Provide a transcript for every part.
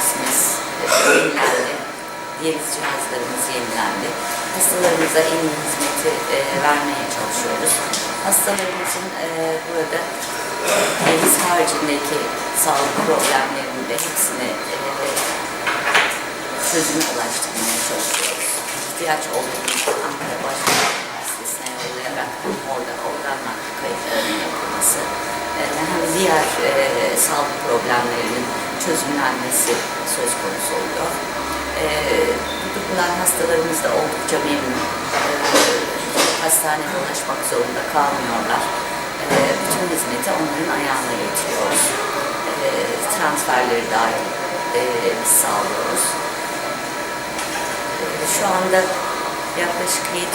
e, yenilendi. Cihazlarımız yenilendi. Hastalarımıza en iyi hizmeti e, vermeye çalışıyoruz. Hastalarımızın e, burada diyaliz haricindeki sağlık problemlerinin de hepsini e, çözüme ulaştırmaya çalışıyoruz. İhtiyaç olduğunda Ankara Başkent Üniversitesi'ne yollayarak orada organ nakli kayıtlarının yapılması e, hem diğer e, sağlık problemlerinin çözümlenmesi söz konusu oluyor. E, bu bulunan hastalarımız da oldukça memnun. E, hastaneye ulaşmak zorunda kalmıyorlar. E, bütün hizmeti onların ayağına getiriyoruz. Transferleri dahil e, sağlıyoruz. Ee, Şu anda yaklaşık 70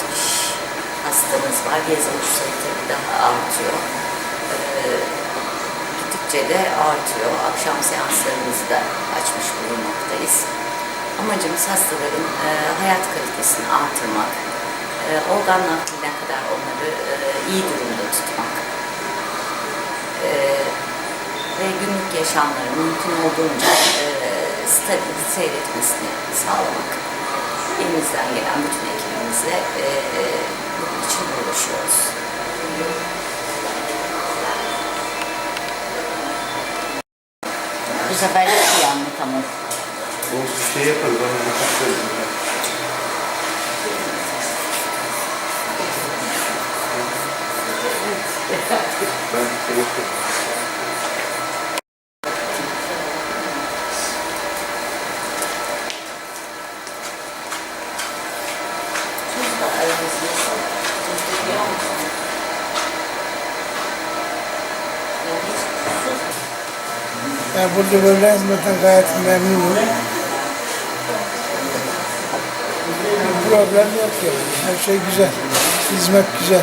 hastamız var. Sayı tabii daha artıyor. Gittikçe de artıyor. Akşam seanslarımızı da açmış bulunmaktayız. Amacımız hastaların e, hayat kalitesini artırmak, e, organ nakline kadar onları e, iyi durumda tutmak e, ve günlük yaşamlarını mümkün olduğunca e, stabil seyretmesini sağlamak elimizden gelen bütün ekibimizle e, bunun için uğraşıyoruz. Bu sefer hiç iyi anlatamadım. bu şey yaparız ama bir bakarız. Ben şey yaparım. Ben burada böyle hizmetten gayet memnunum. Bir problem yok yani. Her şey güzel. Hizmet güzel.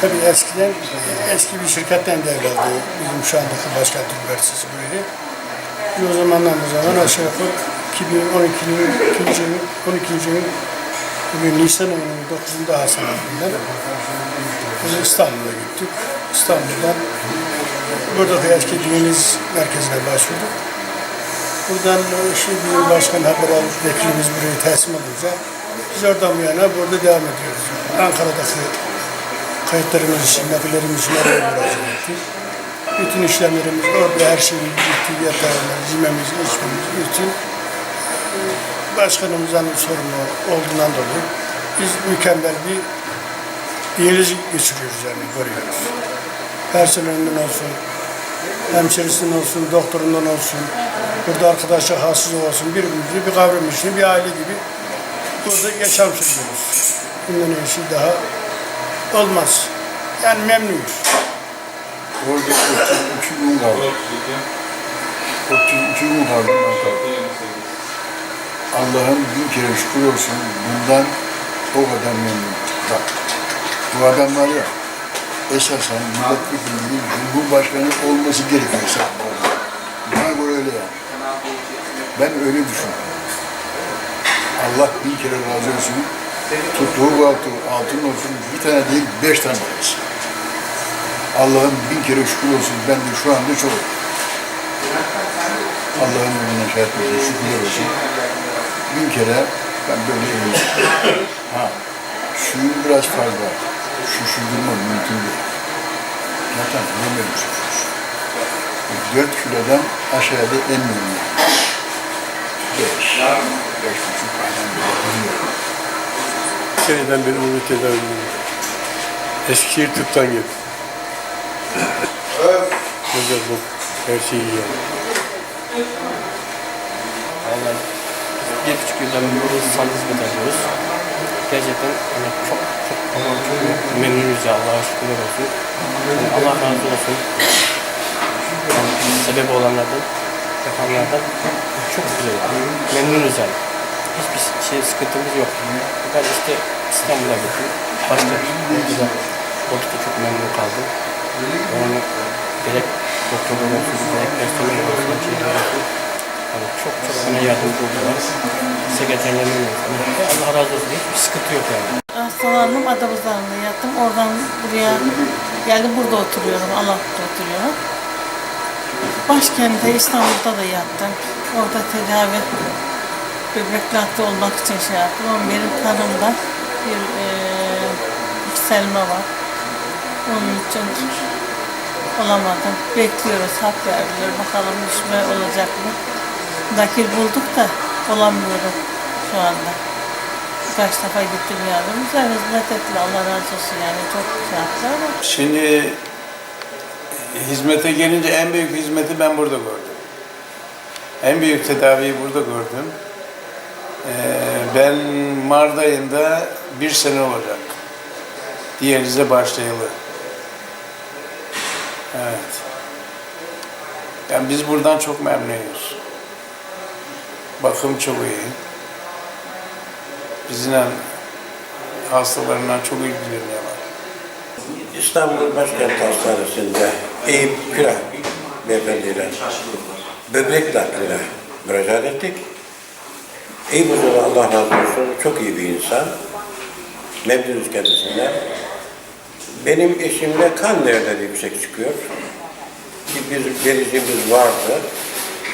Tabii eskiden eski bir şirketten devraldı bizim şu andaki Başkent Üniversitesi burayı. Bir o zamandan bu zaman aşağı yukarı 2012'nin 2. yıl, 12. yıl bugün Nisan ayının 9'unda Hasan biz İstanbul'a gittik. İstanbul'dan burada da eski diyaliz merkezine başvurduk. Buradan şimdi başkan haber aldık, vekilimiz burayı teslim alınca biz oradan bu yana burada devam ediyoruz. Ankara'daki kayıtlarımız için, nakillerimiz için oraya müracaat. Bütün işlemlerimiz orada her şeyimiz bitti, yatağımız, yememiz, içmemiz, bütün başkanımızdan sorumlu olduğundan dolayı biz mükemmel bir diyaliz geçiriyoruz yani görüyoruz. Personelinden olsun, hemşerisinden olsun, doktorundan olsun, burada arkadaşlar hassız olsun, birbirimizi bir kavram içinde bir aile gibi burada yaşam sürüyoruz. Bundan iyisi daha olmaz. Yani memnunuz. Orada 32 gün kaldım. 32 gün Ankara'da. Allah'ın bin kere şükür olsun bundan o kadar memnunum. Bak, bu adamlar ya esasen milletvekili, cumhurbaşkanı olması gerekiyorsa bana göre öyle yani. Ben öyle düşünüyorum. Allah bin kere razı olsun. Tuttuğu altı, altın olsun bir tane değil beş tane olsun. Allah'ım bin kere şükür olsun. Ben de şu anda çok Allah'ın önüne şahit olsun, şükürler olsun. Bin kere ben böyle. Ha, suyun biraz fazla. Şuşurdurma mümkün değil. Zaten yemedim şuş. Dört kilodan aşağıda inmiyorum yani. Beş, beş buçuk aynen bilmiyorum. Seneden beri bunu tedavi ediyorum. Eskişehir tıptan geldim. Güzel bu. Her şey iyi yani. Vallahi bir buçuk yıldan beri sağlık hizmet alıyoruz. Gerçekten hani çok çok ama çok memnunuz ya Allah'a şükürler olsun. Yani Allah razı olsun. Yani sebep olanlardan, yapanlardan çok güzel yani. Memnunuz yani. Hiçbir şey sıkıntımız yok. Ben işte İstanbul'a gittim. Başka orada da çok memnun kaldım. Yani gerek doktorlar olsun, gerek personel olsun. Çok çok bana yardımcı oldular. Sekreterlerime Allah razı olsun. Hiçbir sıkıntı yok yani. Hastalandım Adapazarı'nda yattım. Oradan buraya geldim. Burada oturuyorum. Alap'ta oturuyorum. Başkentte İstanbul'da da yattım. Orada tedavi böbrek nakli olmak için şey yaptım. Ama benim kanımda bir e, yükselme var. Onun için olamadım. Bekliyoruz. Hap verdiler. Bakalım düşme olacak mı? Nakil bulduk da olamıyorum şu anda. Birkaç defa gittim yardım. Güzel hizmet ettiler. Allah razı olsun yani. Çok şey ama Şimdi hizmete gelince en büyük hizmeti ben burada gördüm. En büyük tedaviyi burada gördüm. Ee, ben Mart ayında bir sene olacak. Diyalize başlayalı. Evet. Yani biz buradan çok memnunuz. Bakım çok iyi. Bizimle hastalarından çok ilgileniyorlar. İstanbul Başkent Hastanesi'nde Eyüp Külah beyefendiyle böbrek nakline müracaat ettik. Eyüp Hoca'da Allah razı olsun çok iyi bir insan. Memnunuz kendisinden. Benim eşimde kan değerleri yüksek çıkıyor. Ki bir vericimiz vardı.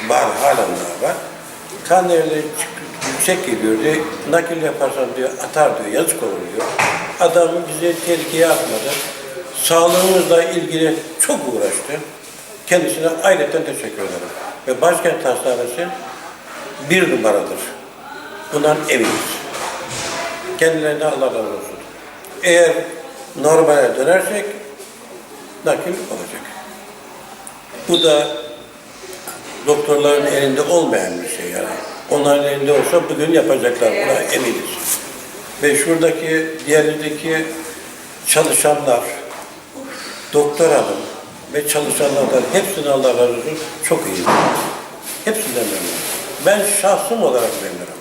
Var, halen daha var. Kan çık- yüksek geliyor diye nakil yaparsan diyor atar diyor yazık olur diyor. Adam bizi tehlikeye atmadı. Sağlığımızla ilgili çok uğraştı. Kendisine ayrıca teşekkür ederim. Ve Başkent Hastanesi bir numaradır. Bundan eminiz. Kendilerine Allah razı olsun. Eğer normale dönersek nakil olacak. Bu da doktorların elinde olmayan bir şey yani. Onların elinde olsa bugün yapacaklar buna eminiz. Ve şuradaki diğerindeki çalışanlar, doktor hanım ve çalışanlardan hepsine Allah razı olsun çok iyi. Hepsinden memnunum. Ben şahsım olarak memnunum.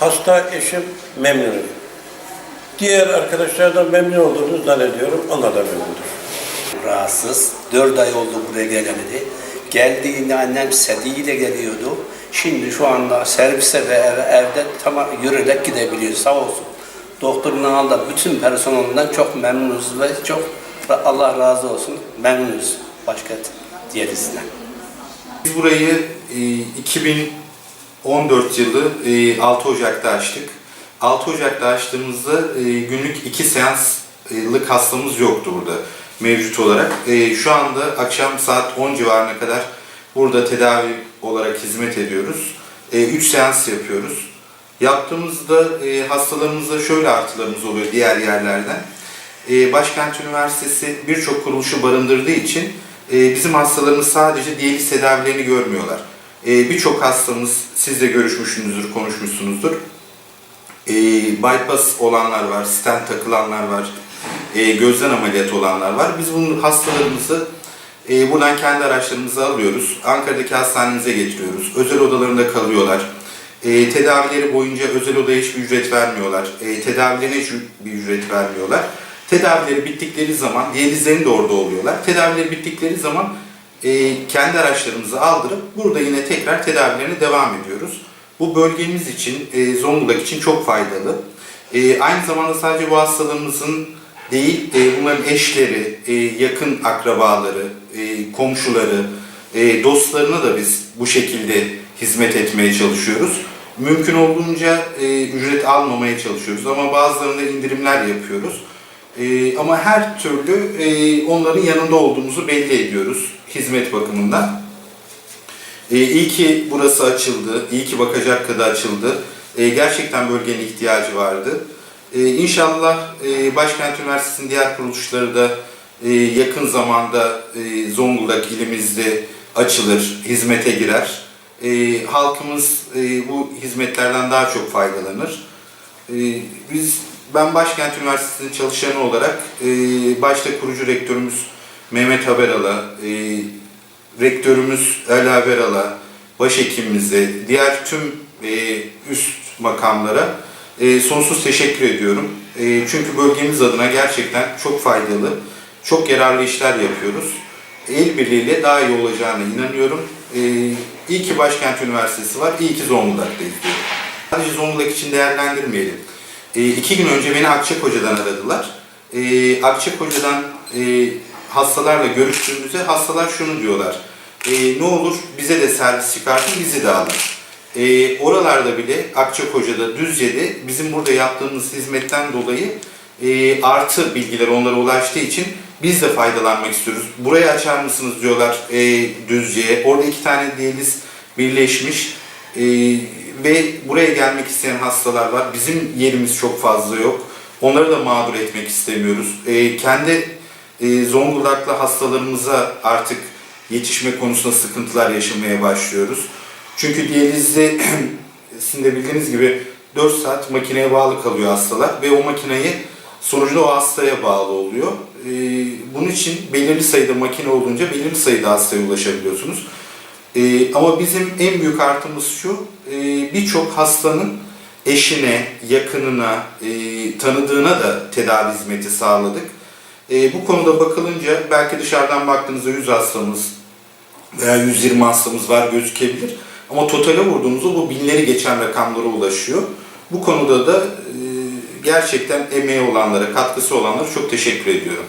Hasta eşim memnunum. Diğer arkadaşlardan memnun olduğunu zannediyorum. Onlar da memnundur. rahatsız. Dört ay oldu buraya geleli. Geldiğinde annem sediyle geliyordu. Şimdi şu anda servise ve eve, evde tamam yürüyerek gidebiliyor sağ olsun. Doktorun aldı bütün personelinden çok memnunuz ve çok Allah razı olsun memnunuz başka diyetinden. Biz burayı e, 2014 yılı e, 6 Ocak'ta açtık. 6 Ocak'ta açtığımızda e, günlük 2 seanslık hastamız yoktu burada mevcut olarak. E, Şu anda akşam saat 10 civarına kadar burada tedavi olarak hizmet ediyoruz. 3 seans yapıyoruz. Yaptığımızda e, hastalarımızda şöyle artılarımız oluyor diğer yerlerden. E, Başkent Üniversitesi birçok kuruluşu barındırdığı için e, bizim hastalarımız sadece diyaliz tedavilerini görmüyorlar. E, birçok hastamız, siz de görüşmüşsünüzdür, konuşmuşsunuzdur. E, bypass olanlar var, stent takılanlar var, e, gözden ameliyat olanlar var. Biz bunun hastalarımızı e, buradan kendi araçlarımızı alıyoruz. Ankara'daki hastanemize getiriyoruz. Özel odalarında kalıyorlar. E, tedavileri boyunca özel odaya hiçbir ücret vermiyorlar. E, tedavilerine hiçbir ücret vermiyorlar. Tedavileri bittikleri zaman, diyalizlerin de orada oluyorlar. Tedavileri bittikleri zaman e, kendi araçlarımızı aldırıp burada yine tekrar tedavilerine devam ediyoruz. Bu bölgemiz için, e, Zonguldak için çok faydalı. E, aynı zamanda sadece bu hastalarımızın değil, e, bunların eşleri, e, yakın akrabaları, e, komşuları, e, dostlarına da biz bu şekilde hizmet etmeye çalışıyoruz. Mümkün olduğunca e, ücret almamaya çalışıyoruz ama bazılarında indirimler yapıyoruz. E, ama her türlü e, onların yanında olduğumuzu belli ediyoruz hizmet bakımından. E, iyi ki burası açıldı, iyi ki bakacak kadar açıldı. E, gerçekten bölgenin ihtiyacı vardı. E, inşallah e, Başkent Üniversitesi'nin diğer kuruluşları da e, yakın zamanda e, Zonguldak ilimizde açılır, hizmete girer. E, halkımız e, bu hizmetlerden daha çok faydalanır. E, biz ben Başkent Üniversitesi'nin çalışanı olarak e, başta kurucu rektörümüz Mehmet Haberal'a, e, rektörümüz Ela Beral'a, başhekimimize, diğer tüm e, üst makamlara e, sonsuz teşekkür ediyorum. E, çünkü bölgemiz adına gerçekten çok faydalı, çok yararlı işler yapıyoruz. el birliğiyle daha iyi olacağına inanıyorum. E, iyi ki Başkent Üniversitesi var, iyi ki Zonguldak'tayız diyorum. Sadece Zonguldak için değerlendirmeyelim. E, iki gün önce beni Akçakoca'dan aradılar. E, Akçakoca'dan e, hastalarla görüştüğümüzde hastalar şunu diyorlar. E, ne olur bize de servis çıkartın, bizi de alın. E, oralarda bile Akçakoca'da, Düzce'de bizim burada yaptığımız hizmetten dolayı e, artı bilgiler onlara ulaştığı için biz de faydalanmak istiyoruz. Burayı açar mısınız diyorlar e, Düzce'ye. Orada iki tane diyaliz birleşmiş e, ve buraya gelmek isteyen hastalar var. Bizim yerimiz çok fazla yok. Onları da mağdur etmek istemiyoruz. E, kendi e, Zonguldaklı hastalarımıza artık yetişme konusunda sıkıntılar yaşamaya başlıyoruz. Çünkü diyalizde sizin de bildiğiniz gibi 4 saat makineye bağlı kalıyor hastalar ve o makineyi sonucunda o hastaya bağlı oluyor. Ee, bunun için belirli sayıda makine olunca belirli sayıda hastaya ulaşabiliyorsunuz. Ee, ama bizim en büyük artımız şu, e, birçok hastanın eşine, yakınına, tanıdığına da tedavi hizmeti sağladık. Bu konuda bakılınca belki dışarıdan baktığınızda 100 hastamız veya 120 hastamız var gözükebilir. Ama totale vurduğumuzda bu binleri geçen rakamlara ulaşıyor. Bu konuda da gerçekten emeği olanlara, katkısı olanlara çok teşekkür ediyorum.